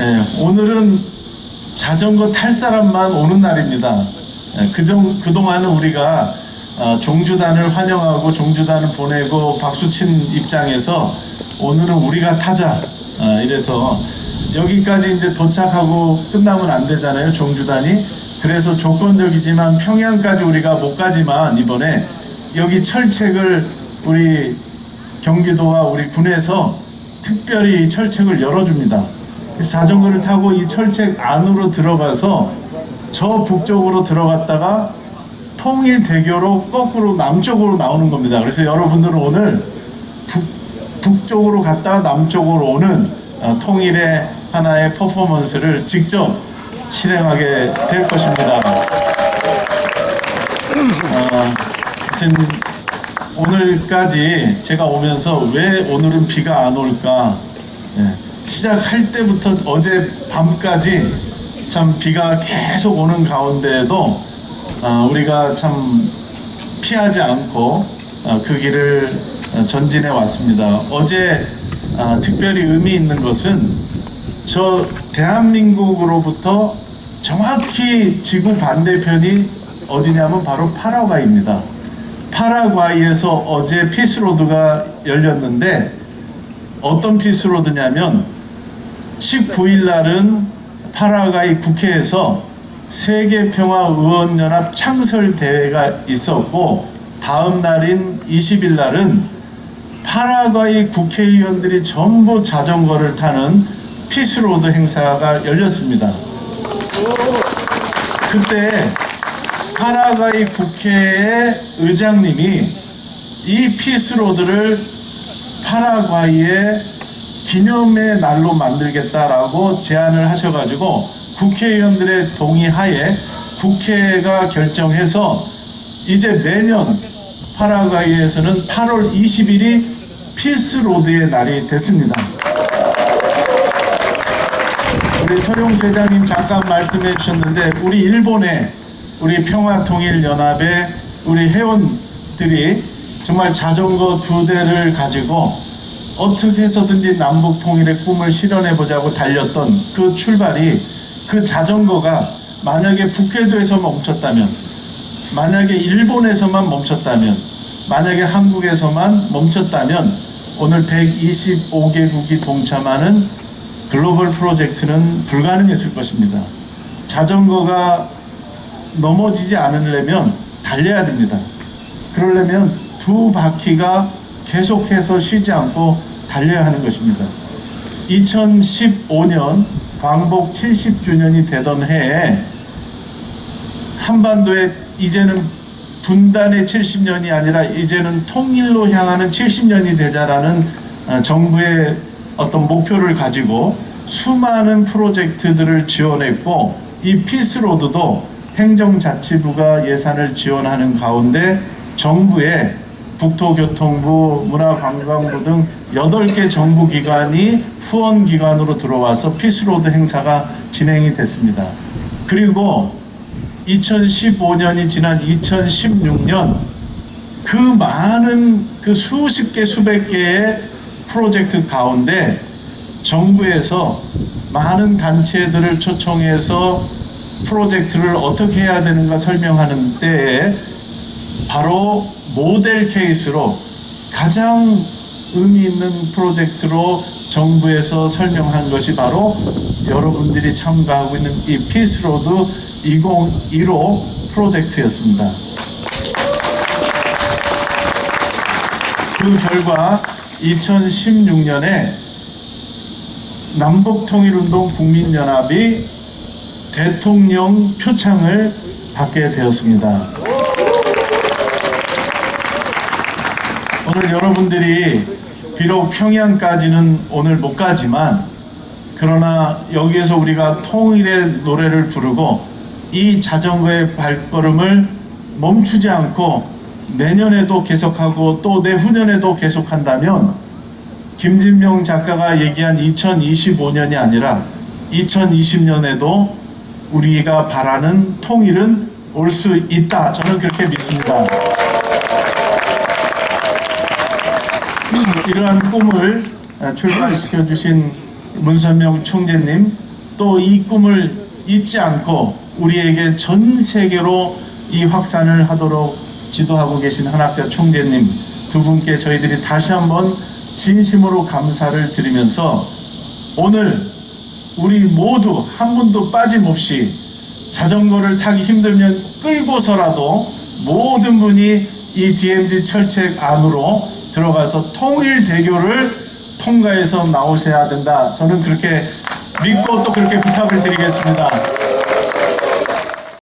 예, 오늘은 자전거 탈 사람만 오는 날입니다. 예, 그정, 그동안은 우리가 어, 종주단을 환영하고 종주단을 보내고 박수친 입장에서 오늘은 우리가 타자. 어, 이래서 여기까지 이제 도착하고 끝나면 안 되잖아요. 종주단이. 그래서 조건적이지만 평양까지 우리가 못 가지만 이번에 여기 철책을 우리 경기도와 우리 군에서 특별히 이 철책을 열어줍니다. 그래서 자전거를 타고 이 철책 안으로 들어가서 저 북쪽으로 들어갔다가 통일대교로 거꾸로 남쪽으로 나오는 겁니다. 그래서 여러분들은 오늘 북, 북쪽으로 갔다가 남쪽으로 오는 어, 통일의 하나의 퍼포먼스를 직접 실행하게 될 것입니다. 어, 하여튼 오늘까지 제가 오면서 왜 오늘은 비가 안 올까 예, 시작할 때부터 어제 밤까지 참 비가 계속 오는 가운데에도 아, 우리가 참 피하지 않고 아, 그 길을 어, 전진해 왔습니다. 어제 아, 특별히 의미 있는 것은 저 대한민국으로부터 정확히 지구 반대편이 어디냐면 바로 파라과이입니다. 파라과이에서 어제 피스로드가 열렸는데 어떤 피스로드냐면 19일 날은 파라과이 국회에서 세계평화의원연합 창설 대회가 있었고 다음 날인 20일 날은 파라과이 국회의원들이 전부 자전거를 타는 피스로드 행사가 열렸습니다. 그때 파라과이 국회의 의장님이 이 피스로드를 파라과이의 기념의 날로 만들겠다라고 제안을 하셔가지고 국회의원들의 동의하에 국회가 결정해서 이제 매년 파라과이에서는 8월 20일이 피스로드의 날이 됐습니다. 우리 서용수 회장님 잠깐 말씀해 주셨는데 우리 일본의 우리 평화통일연합의 우리 회원들이 정말 자전거 두 대를 가지고 어떻게 해서든지 남북 통일의 꿈을 실현해 보자고 달렸던 그 출발이 그 자전거가 만약에 북해도에서 멈췄다면 만약에 일본에서만 멈췄다면 만약에 한국에서만 멈췄다면 오늘 125개국이 동참하는 글로벌 프로젝트는 불가능했을 것입니다. 자전거가 넘어지지 않으려면 달려야 됩니다. 그러려면 두 바퀴가 계속해서 쉬지 않고 달려야 하는 것입니다. 2015년 광복 70주년이 되던 해에 한반도에 이제는 분단의 70년이 아니라 이제는 통일로 향하는 70년이 되자라는 어, 정부의 어떤 목표를 가지고 수많은 프로젝트들을 지원했고 이 피스로드도 행정자치부가 예산을 지원하는 가운데 정부의 국토교통부, 문화관광부 등 8개 정부기관이 후원기관으로 들어와서 피스로드 행사가 진행이 됐습니다. 그리고 2015년이 지난 2016년 그 많은 그 수십 개, 수백 개의 프로젝트 가운데 정부에서 많은 단체들을 초청해서 프로젝트를 어떻게 해야 되는가 설명하는 때에 바로 모델 케이스로 가장 의미 있는 프로젝트로 정부에서 설명한 것이 바로 여러분들이 참가하고 있는 이 피스로드 2015 프로젝트였습니다. 그 결과 2016년에 남북통일운동 국민연합이 대통령 표창을 받게 되었습니다. 오늘 여러분들이 비록 평양까지는 오늘 못 가지만 그러나 여기에서 우리가 통일의 노래를 부르고 이 자전거의 발걸음을 멈추지 않고 내년에도 계속하고 또 내후년에도 계속한다면 김진명 작가가 얘기한 2025년이 아니라 2020년에도 우리가 바라는 통일은 올 수 있다. 저는 그렇게 믿습니다. 이러한 꿈을 출발시켜 주신 문선명 총재님 또 이 꿈을 잊지 않고 우리에게 전 세계로 이 확산을 하도록 지도하고 계신 한학자 총재님 두 분께 저희들이 다시 한번 진심으로 감사를 드리면서 오늘 우리 모두 한 분도 빠짐없이 자전거를 타기 힘들면 끌고서라도 모든 분이 이 DMZ 철책 안으로 들어가서 통일 대교를 통과해서 나오셔야 된다. 저는 그렇게 믿고 또 그렇게 부탁을 드리겠습니다.